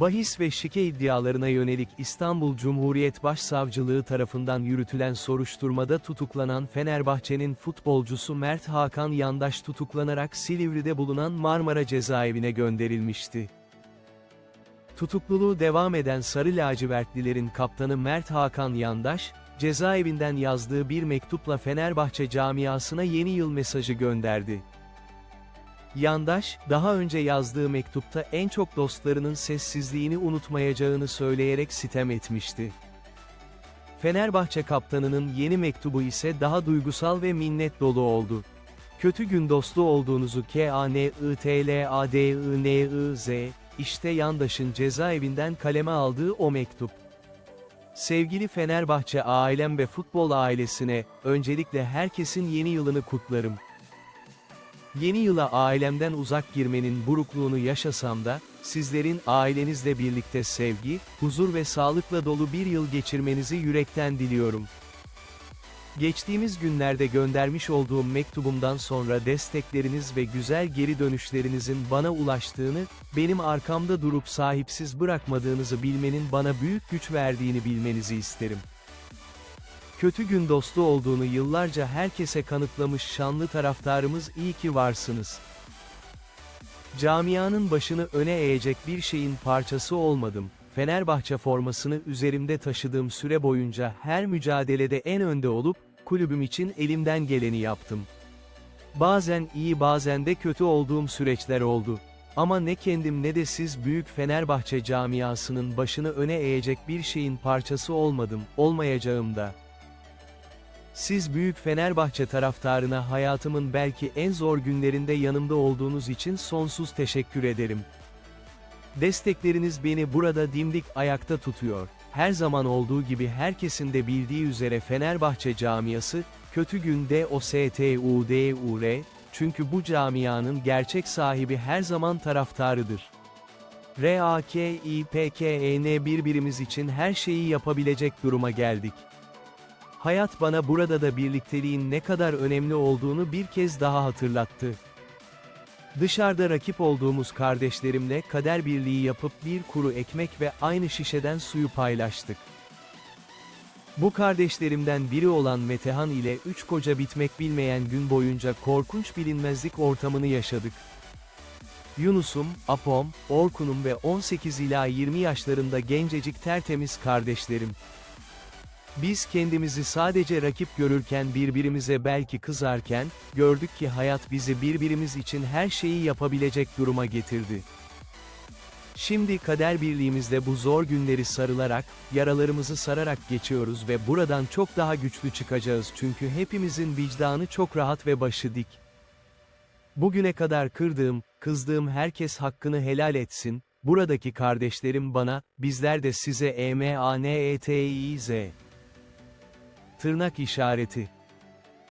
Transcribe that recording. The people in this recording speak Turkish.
Bahis ve şike iddialarına yönelik İstanbul Cumhuriyet Başsavcılığı tarafından yürütülen soruşturmada tutuklanan Fenerbahçe'nin futbolcusu Mert Hakan Yandaş tutuklanarak Silivri'de bulunan Marmara cezaevine gönderilmişti. Tutukluluğu devam eden Sarı Lacivertlilerin kaptanı Mert Hakan Yandaş, cezaevinden yazdığı bir mektupla Fenerbahçe camiasına yeni yıl mesajı gönderdi. Yandaş, daha önce yazdığı mektupta en çok dostlarının sessizliğini unutmayacağını söyleyerek sitem etmişti. Fenerbahçe kaptanının yeni mektubu ise daha duygusal ve minnet dolu oldu. Kötü gün dostu olduğunuzu K-A-N-I-T-L-A-D-I-N-I-Z, işte Yandaş'ın cezaevinden kaleme aldığı o mektup. Sevgili Fenerbahçe ailem ve futbol ailesine, öncelikle herkesin yeni yılını kutlarım. Yeni yıla ailemden uzak girmenin burukluğunu yaşasam da, sizlerin ailenizle birlikte sevgi, huzur ve sağlıkla dolu bir yıl geçirmenizi yürekten diliyorum. Geçtiğimiz günlerde göndermiş olduğum mektubumdan sonra destekleriniz ve güzel geri dönüşlerinizin bana ulaştığını, benim arkamda durup sahipsiz bırakmadığınızı bilmenin bana büyük güç verdiğini bilmenizi isterim. Kötü gün dostu olduğunu yıllarca herkese kanıtlamış şanlı taraftarımız iyi ki varsınız. Camianın başını öne eğecek bir şeyin parçası olmadım. Fenerbahçe formasını üzerimde taşıdığım süre boyunca her mücadelede en önde olup, kulübüm için elimden geleni yaptım. Bazen iyi bazen de kötü olduğum süreçler oldu. Ama ne kendim ne de siz büyük Fenerbahçe camiasının başını öne eğecek bir şeyin parçası olmadım, olmayacağım da. Siz büyük Fenerbahçe taraftarına hayatımın belki en zor günlerinde yanımda olduğunuz için sonsuz teşekkür ederim. Destekleriniz beni burada dimdik ayakta tutuyor. Her zaman olduğu gibi herkesin de bildiği üzere Fenerbahçe camiası, kötü günde o STUDUR, çünkü bu camianın gerçek sahibi her zaman taraftarıdır. RAKİPKEN birbirimiz için her şeyi yapabilecek duruma geldik. Hayat bana burada da birlikteliğin ne kadar önemli olduğunu bir kez daha hatırlattı. Dışarıda rakip olduğumuz kardeşlerimle kader birliği yapıp bir kuru ekmek ve aynı şişeden suyu paylaştık. Bu kardeşlerimden biri olan Metehan ile üç koca bitmek bilmeyen gün boyunca korkunç bilinmezlik ortamını yaşadık. Yunus'um, Apom, Orkun'um ve 18 ila 20 yaşlarında gencecik tertemiz kardeşlerim. Biz kendimizi sadece rakip görürken birbirimize belki kızarken, gördük ki hayat bizi birbirimiz için her şeyi yapabilecek duruma getirdi. Şimdi kader birliğimizle bu zor günleri sarılarak, yaralarımızı sararak geçiyoruz ve buradan çok daha güçlü çıkacağız çünkü hepimizin vicdanı çok rahat ve başı dik. Bugüne kadar kırdığım, kızdığım herkes hakkını helal etsin, buradaki kardeşlerim bana, bizler de size emanetiz. Tırnak işareti.